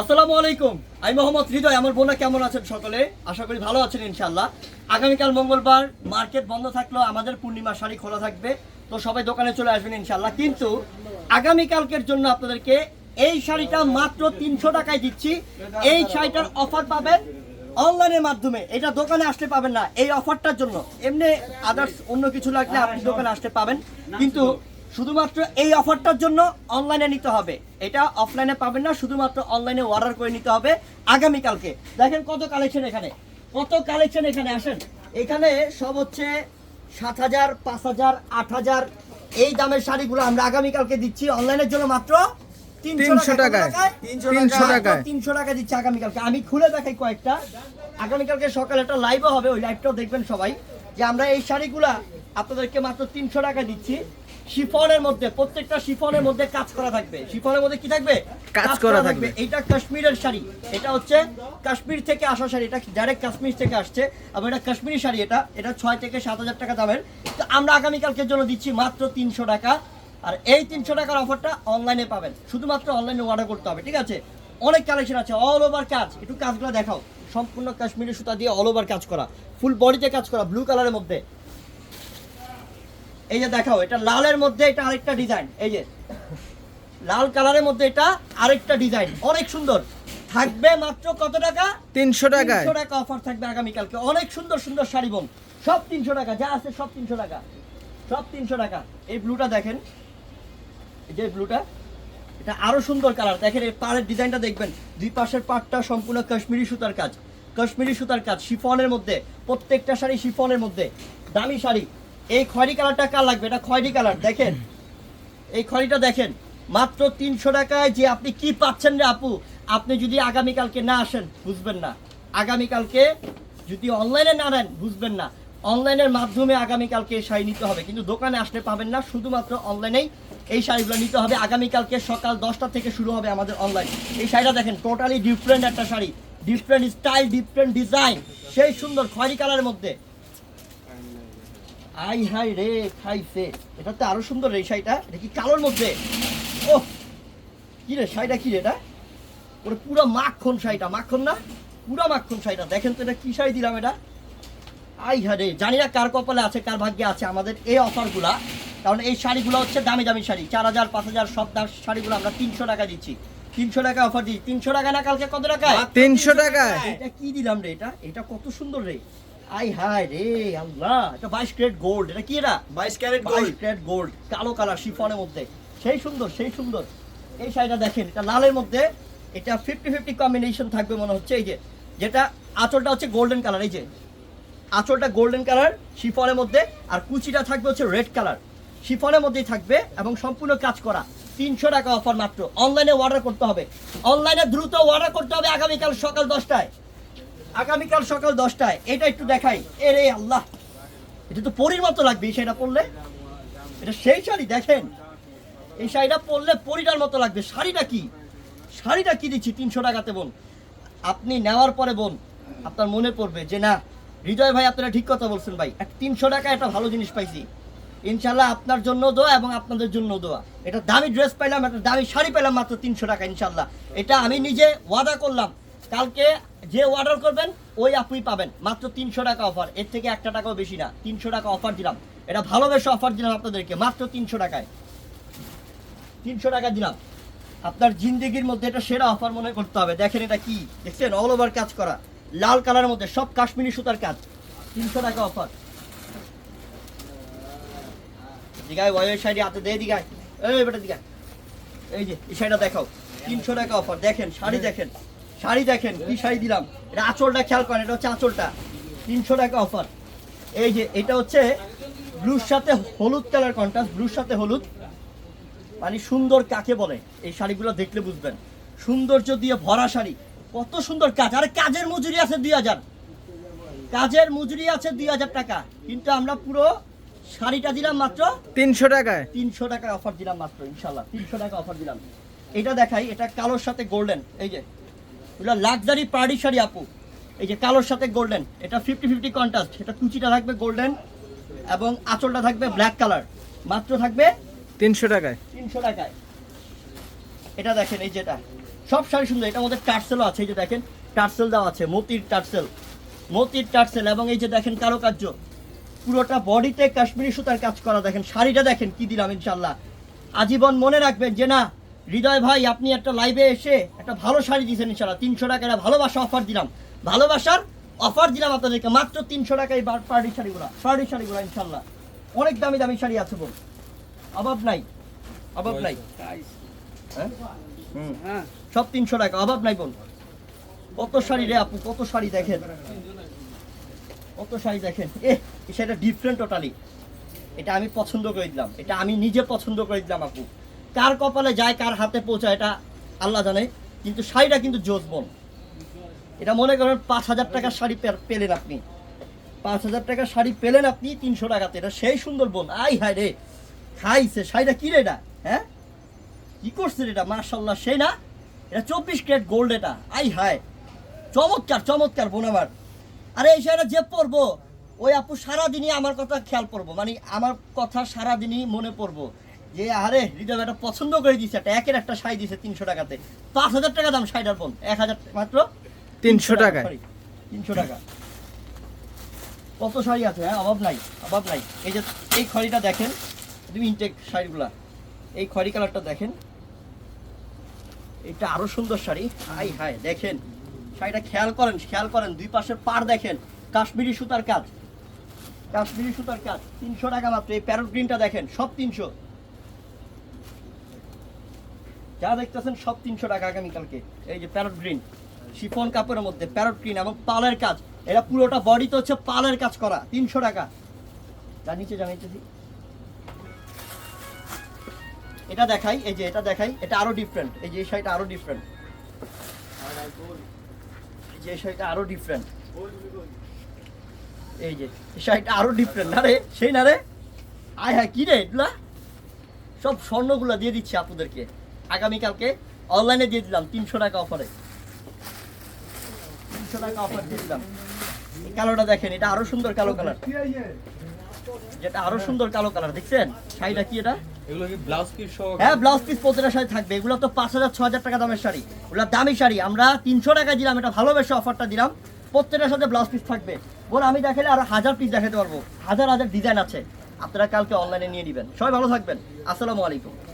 আসসালামু আলাইকুম। আমি মোহাম্মদ হৃদয়, আমার বোনা কেমন আছেন সকলে? আশা করি ভালো আছেন ইনশাল্লাহ আগামীকাল মঙ্গলবার মার্কেট বন্ধ থাকলেও আমাদের পূর্ণিমা শাড়ি খোলা থাকবে। তো সবাই দোকানে চলে আসবেন ইনশাল্লাহ কিন্তু আগামীকালকের জন্য আপনাদেরকে এই শাড়িটা মাত্র তিনশো টাকায় দিচ্ছি। এই শাড়িটার অফার পাবেন অনলাইনের মাধ্যমে। এটা দোকানে আসতে পাবেন না, এই অফারটার জন্য। এমনি আদার্স অন্য কিছু লাগলে আপনি দোকানে আসতে পাবেন। কিন্তু শুধুমাত্র এই অফারটার জন্য অনলাইনে নিতে হবে। এটা অফলাইনে পাবেন না শুধুমাত্র অনলাইনে অর্ডার করে নিতে হবে আগামীকালকে। দেখেন কত কালেকশন এখানে কত কালেকশন এখানে আসেন। এখানে সব হচ্ছে সাত হাজার পাঁচ হাজার আট হাজার এই দামের শাড়িগুলো আমরা আগামীকালকে দিচ্ছি অনলাইনের জন্য মাত্র তিনশো টাকায় তিনশো টাকায়? তিনশো টাকা দিচ্ছে আগামীকালকে। আমি খুলে দেখাই কয়েকটা। আগামীকালকে সকালে একটা লাইভও হবে ওই লাইভটাও দেখবেন সবাই। যে আমরা এই শাড়িগুলা আপনাদেরকে মাত্র তিনশো টাকা দিচ্ছি। শিফনের মধ্যে প্রত্যেকটা শিফনের মধ্যে কাজ করা থাকবে। শিফনের মধ্যে কি থাকবে? কাজ করা থাকবে। এটা কাশ্মীরের শাড়ি। এটা হচ্ছে কাশ্মীর থেকে আসা শাড়ি। এটা ডাইরেক্ট কাশ্মীর থেকে আসছে? এবং এটা কাশ্মীরি শাড়ি এটা। এটা ছয় থেকে সাত হাজার টাকা দামের। তো আমরা আগামীকালকের জন্য দিচ্ছি মাত্র তিনশো টাকা। আর এই তিনশো টাকার অফারটা অনলাইনে পাবেন। শুধুমাত্র অনলাইনে অর্ডার করতে হবে ঠিক আছে? অনেক কালেকশন আছে অল ওভার কাজ। একটু কাজগুলো দেখাও। সম্পূর্ণ কাশ্মীরি সুতা দিয়ে অল ওভার কাজ করা। ফুল বডিতে কাজ করা ব্লু কালারের মধ্যে। এই যে দেখাও এটা লালের মধ্যে এটা আরেকটা ডিজাইন এই যে। লাল কালারের মধ্যে এটা আরেকটা ডিজাইন অনেক সুন্দর। থাকবে মাত্র কত টাকা? তিনশো টাকা তিনশো টাকা অফার থাকবে আগামীকালকে অনেক সুন্দর সুন্দর শাড়ি বোন সব তিনশো টাকা যা আছে সব তিনশো টাকা। সব তিনশো টাকা। এই ব্লুটা দেখেন। এই যে ব্লুটা এটা আরও সুন্দর কালার দেখেন এই পাড়ের ডিজাইনটা দেখবেন। দুই পাশের পাটটা সম্পূর্ণ কাশ্মীরি সুতার কাজ। কাশ্মীরি সুতার কাজ শিফনের মধ্যে। প্রত্যেকটা শাড়ি শিফনের মধ্যে। দামি শাড়ি। এই খয়েরি কালারটা কার লাগবে? এটা খয়েরি কালার, দেখেন। এই খড়িটা দেখেন, মাত্র তিনশো টাকায় যে আপনি কি পাচ্ছেন রে আপু? আপনি যদি আগামীকালকে না আসেন, বুঝবেন না। আগামীকালকে যদি অনলাইনে না নেন, বুঝবেন না। অনলাইনের মাধ্যমে আগামীকালকে শাড়ি নিতে হবে। কিন্তু দোকানে আসতে পাবেন না, শুধুমাত্র অনলাইনেই এই শাড়িগুলো নিতে হবে। আগামীকালকে সকাল দশটা থেকে শুরু হবে আমাদের অনলাইন এই শাড়িটা দেখেন টোটালি ডিফারেন্ট একটা sari. Different style different design সেই সুন্দর খয়েরি কালারের মধ্যে। আই হাই রে খাইছে এটা তো আরও সুন্দর রে শাড়িটা। এটা কি কালোর মধ্যে? ও কি রে শাড়িটা কি রে এটা? ওটা পুরো মাখন শাড়িটা মাখন না? পুরো মাখন শাড়িটা। দেখেন তো এটা কি শাড়ি দিলাম এটা? আই হ্যাঁ রে জানি না কার কপালে আছে কার ভাগ্যে আছে আমাদের এই অফারগুলা। কারণ এই শাড়িগুলো হচ্ছে দামি দামি শাড়ি। চার হাজার পাঁচ হাজার সব দাম শাড়িগুলো আমরা তিনশো টাকা দিচ্ছি। তিনশো টাকা অফার দিচ্ছি। তিনশো টাকা না কালকে কত টাকা তিনশো টাকা এটা কি দিলাম রে এটা? এটা কত সুন্দর রে। আই হাই রে আল্লাহ এটা বাইশ ক্যারেট গোল্ড এটা কি এটা? বাইশ ক্যারেট বাইশ ক্যারেট গোল্ড কালো কালার শিফনের মধ্যে। সেই সুন্দর সেই সুন্দর। এই শাড়িটা দেখেন এটা লালের মধ্যে। এটা ফিফটি ফিফটি কম্বিনেশন থাকবে মনে হচ্ছে এই যে। যেটা আঁচলটা হচ্ছে গোল্ডেন কালার এই যে। আঁচলটা গোল্ডেন কালার শিফনের মধ্যে। আর কুচিটা থাকবে হচ্ছে রেড কালার শিফনের মধ্যেই থাকবে এবং সম্পূর্ণ কাজ করা। তিনশো টাকা অফার মাত্র। অনলাইনে অর্ডার করতে হবে। অনলাইনে দ্রুত অর্ডার করতে হবে আগামীকাল সকাল দশটায়। আগামীকাল সকাল দশটায়, এটা একটু দেখাই। এরে আল্লাহ, এটা তো পরির মতো লাগবে শাড়িটা পরলে। এটা সেই শাড়ি, দেখেন। এই শাড়িটা পরলে পরিটার মতো লাগবে। শাড়িটা কি? শাড়িটা কি দিচ্ছি? তিনশো টাকাতে বোন। আপনি নেওয়ার পরে বোন, আপনার মনে পড়বে যে, না, হৃদয় ভাই, আপনারা ঠিক কথা বলছেন ভাই। তিনশো টাকা একটা ভালো জিনিস পাইছি। ইনশাল্লাহ আপনার জন্য দোয়া এবং আপনাদের জন্য দোয়া। এটা দামি ড্রেস পাইলাম, একটা দামি শাড়ি পেলাম মাত্র তিনশো টাকা ইনশাল্লাহ এটা আমি নিজে ওয়াদা করলাম। কালকে যে অর্ডার করবেন, ওই আপুই পাবেন। মাত্র তিনশো টাকা অফার এর থেকে একটা টাকাও বেশি না। তিনশো টাকা অফার দিলাম। এটা ভালোবেসে অফার দিলাম আপনাদেরকে। মাত্র তিনশো টাকায়। তিনশো টাকা দিলাম। আপনার জিন্দগির মধ্যে এটা সেরা অফার মনে করতে হবে। দেখেন এটা কি? দেখছেন? অল ওভার কাজ করা। লাল কালারের মধ্যে সব কাশ্মীরি সুতার কাজ। তিনশো টাকা অফার দিঘায় ওয়াইয়ের শাড়ি হাতে দিয়ে দিঘায়। এই বেটা দিঘায়। এই যে, এই শাড়িটা দেখাও। তিনশো টাকা অফার দেখেন, শাড়ি দেখেন। শাড়ি দেখেন কি শাড়ি দিলাম? এটা আঁচলটা খেয়াল করেন এটা হচ্ছে আঁচলটা। তিনশো টাকা অফার এই যে এটা হচ্ছে ব্লুর সাথে হলুদ কালার কন্ট্রাস্ট ব্লুর সাথে হলুদ। মানে সুন্দর কাকে বলে? এই শাড়িগুলো দেখলে বুঝবেন। সৌন্দর্য দিয়ে ভরা শাড়ি। কত সুন্দর কাজ। আরে কাজের মজুরি আছে দুই হাজার। কাজের মজুরি আছে দুই হাজার টাকা। কিন্তু আমরা পুরো শাড়িটা দিলাম মাত্র তিনশো টাকায়। তিনশো টাকা অফার দিলাম মাত্র ইনশাল্লাহ। তিনশো টাকা অফার দিলাম। এটা দেখাই এটা কালোর সাথে গোল্ডেন এই যে এগুলো লাক্সারি পার্টি শাড়ি আপু। এই যে কালোর সাথে গোল্ডেন এটা ফিফটি ফিফটি কন্ট্রাস্ট এটা কুচিটা থাকবে গোল্ডেন এবং আঁচলটা থাকবে ব্ল্যাক কালার মাত্র থাকবে তিনশো টাকায়। তিনশো টাকায়। এটা দেখেন এই যেটা সব শাড়ি সুন্দর এটা আমাদের টার্সেলও আছে এই যে দেখেন টার্সেল দেওয়া আছে মতির টার্সেল মতির টার্সেল এবং এই যে দেখেন কারুকার্য পুরোটা বডিতে কাশ্মীরি সুতার কাজ করা দেখেন শাড়িটা দেখেন কি দিলাম ইনশাল্লাহ আজীবন মনে রাখবেন যে না হৃদয় ভাই আপনি একটা লাইভে এসে একটা ভালো শাড়ি দিয়েছেন ইনশাল্লাহ তিনশো টাকা একটা ভালোবাসা অফার দিলাম। ভালোবাসার অফার দিলাম আপনাদেরকে। মাত্র তিনশো টাকায় পার্টি শাড়িগুলো পার্টি শাড়িগুলো ইনশাল্লাহ অনেক দামি দামি শাড়ি আছে বল। অভাব নাই। অভাব নাই। হ্যাঁ? হুম। সব তিনশো টাকা। অভাব নাই বোন কত শাড়ি রে আপু কত শাড়ি দেখেন। কত শাড়ি দেখেন। এ সেটা ডিফারেন্ট টোটালি এটা আমি পছন্দ করে দিলাম। এটা আমি নিজে পছন্দ করে দিলাম আপু। কার কপালে যায়, কার হাতে পৌঁছায়, এটা আল্লাহ জানে। কিন্তু শাড়িটা কিন্তু জোস বোন এটা মনে করেন পাঁচ হাজার টাকার শাড়ি পেলেন আপনি। পাঁচ হাজার টাকার শাড়ি পেলেন আপনি তিনশো টাকাতে। এটা সেই সুন্দর বোন। আই হায় রে, খাইছে। শাড়িটা কি রে এটা? হ্যাঁ? কি করছে রে এটা? মার্শাল্লাহ সেই না? এটা চব্বিশ ক্যারেট গোল্ড এটা। আই হায়। চমৎকার চমৎকার বোন আমার। আরে এই শাড়িটা যে পরবো, ওই আপু সারাদিনই আমার কথা খেয়াল পড়ব মানে আমার কথা সারাদিনই মনে পড়ব যে আরে হৃদয় এটা পছন্দ করে দিছে একটা একের একটা শাড়ি দিছে তিনশো টাকাতে। পাঁচ হাজার টাকা দাম শাড়িটার বোন এক হাজার মাত্র? তিনশো sorry, তিনশো টাকা। কত শাড়ি আছে হ্যাঁ? অভাব নাই অভাব নাই। এই যে এই খড়িটা দেখেন তুমি ইনটেক শাড়িগুলা এই খড়ি কালারটা দেখেন। এটা আরও সুন্দর শাড়ি। হাই হাই দেখেন। শাড়িটা খেয়াল করেন খেয়াল করেন দুই পাশের পার দেখেন কাশ্মীরি সুতার কাজ। কাশ্মীরি সুতার কাজ তিনশো টাকা মাত্র এই প্যারট গ্রিনটা দেখেন সব তিনশো। যা দেখতেছেন সব তিনশো টাকা আগামীকালকে। এই যে প্যারট গ্রিন শিফন কাপড়ের মধ্যে প্যারট গ্রিন এবং পালের কাজ। এটা পুরোটা বডিতে হচ্ছে পালের কাজ করা, তিনশো টাকা। যা নিচে জানাইতেছি এটা দেখাই, এই যে এটা দেখাই, এটা আরও ডিফারেন্ট এই যে এই শাড়িটা আরও ডিফারেন্ট এই যে এই শাড়িটা আরও ডিফারেন্ট এই যে এই শাড়িটা আরও ডিফারেন্ট না রে, সেই না রে? আয় হ্যাঁ কি রে এগুলা? সব স্বর্ণগুলো দিয়ে দিচ্ছি আপনাদেরকে। আগামীকালকে অনলাইনে দিয়ে দিলাম তিনশো টাকা অফারে তিনশো টাকা অফার দিয়ে দিলাম। এই কালোটা দেখেন এটা আরও সুন্দর কালো কালার যেটা আরও সুন্দর কালো কালার দেখছেন? শাড়িটা কি এটা? এগুলো কি ব্লাউজ পিস সহ? হ্যাঁ ব্লাউজ পিস প্রতিটা শাড়ি থাকবে। এগুলো তো পাঁচ হাজার ছ হাজার টাকা দামের শাড়ি। ওগুলো দামি শাড়ি। আমরা তিনশো টাকা দিলাম এটা ভালোবেসে অফারটা দিলাম। প্রত্যেকটার সাথে ব্লাউজ পিস থাকবে। বলে আমি দেখালে আরও হাজার পিস দেখাতে পারব। হাজার হাজার ডিজাইন আছে। আপনারা কালকে অনলাইনে নিয়ে নেবেন। সবাই ভালো থাকবেন। আসসালামু আলাইকুম।